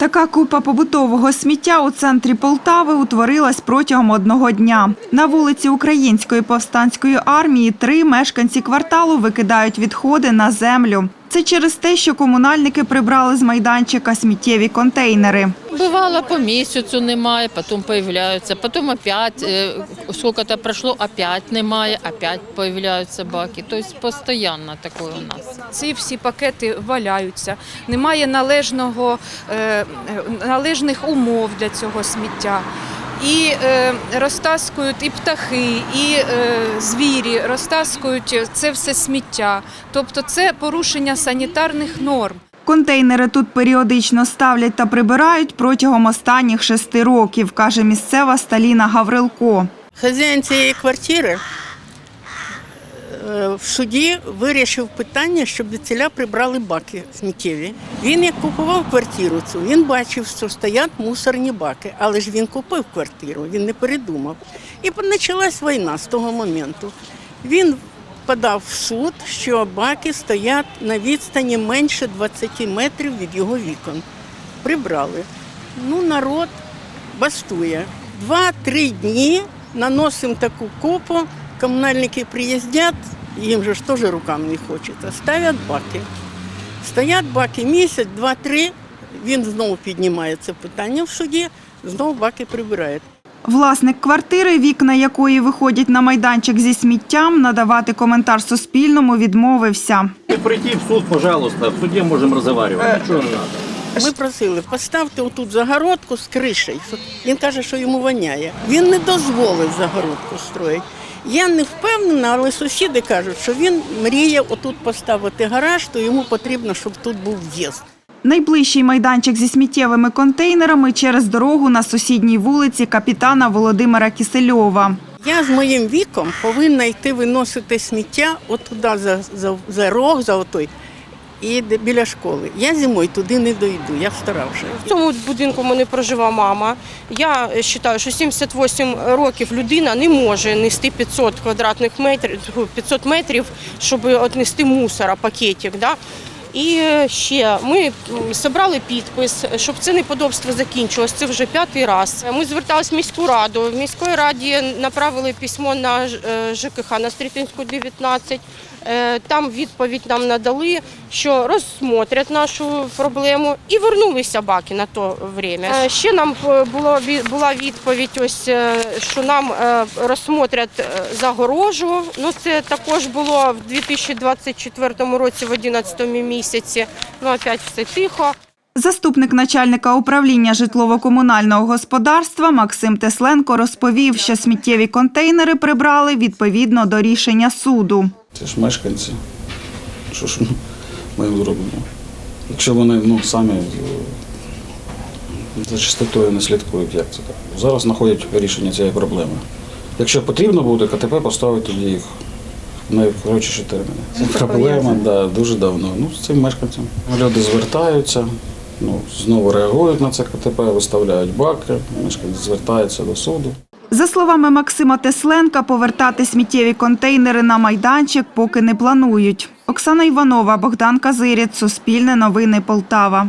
Така купа побутового сміття у центрі Полтави утворилась протягом одного дня. На вулиці Української повстанської армії три мешканці кварталу викидають відходи на землю. Це через те, що комунальники прибрали з майданчика сміттєві контейнери. Бывало по месяцу немає, потом появляются, потом опять, э, сколько-то прошло, опять немає, опять появляются баки. То есть постоянно такое у нас. Ці всі пакети валяються. Немає належного, е, е, належних умов для цього сміття. І е, розтаскують і птахи, і е, звірі, розтаскують це все сміття. Тобто це порушення санітарних норм. Контейнери тут періодично ставлять та прибирають протягом останніх шести років, каже місцева Сталіна Гаврилко. Хазяїн цієї квартири в суді вирішив питання, щоб від прибрали баки сміттєві. Він як купував квартиру цю, він бачив, що стоять мусорні баки, але ж він купив квартиру, він не передумав. І почалась війна з того моменту. Він подав в суд, що баки стоять на відстані менше 20 метрів від його вікон. Прибрали. Ну, народ бастує. Два-три дні наносимо таку купу, комунальники приїздять, їм же ж теж рукам не хочеться, ставлять баки. Стоять баки місяць, два-три, він знову піднімає це питання в суді, знову баки прибирає. Власник квартири, вікна якої виходять на майданчик зі сміттям, надавати коментар Суспільному відмовився. Прийти в суд, пожалуйста, в суде можем разговаривать. Ничего не надо. Ми просили, поставте отут загородку з кришею. Він каже, що йому воняє. Він не дозволив загородку строїти. Я не впевнена, але сусіди кажуть, що він мріє отут поставити гараж, то йому потрібно, щоб тут був в'їзд. Найближчий майданчик зі сміттєвими контейнерами через дорогу на сусідній вулиці капітана Володимира Кисельова. Я з моїм віком повинна йти виносити сміття отуда за, за, за рог, за отой, і біля школи. Я зимою туди не дойду, я стара вже. В цьому будинку мене прожива мама. Я вважаю, що 78 років людина не може нести 500 квадратних метрів, тьфу, 500 метрів, щоб віднести мусора, пакетик. Да? І ще ми зібрали підпис, щоб це неподобство закінчилось. Це вже п'ятий раз. Ми зверталися в міську раду. В міської раді направили письмо на е, ЖКХ на Стрітинську 19. Е, Там відповідь нам надали, що розсмотрять нашу проблему і вернулися баки на то время. Е, Ще нам е, було була відповідь, ось е, що нам е, розсмотрять е, загорожу. Ну це також було в 2024 році, в 11 місяці. Ну опять все тихо. Заступник начальника управління житлово-комунального господарства Максим Тесленко розповів, що сміттєві контейнери прибрали відповідно до рішення суду. Це ж мешканці. Що ж ми їм зробимо? Якщо вони ну, самі е, за чистотою не слідкують, як це так? Зараз знаходять рішення цієї проблеми. Якщо потрібно буде, КТП поставить тоді їх найкоротші терміни. Це проблема да, дуже давно. Ну, з цим мешканцям. Люди звертаються, ну, знову реагують на це КТП, виставляють баки, мешканці звертаються до суду. За словами Максима Тесленка, повертати сміттєві контейнери на майданчик поки не планують. Оксана Іванова, Богдан Казирєць, Суспільне новини Полтава.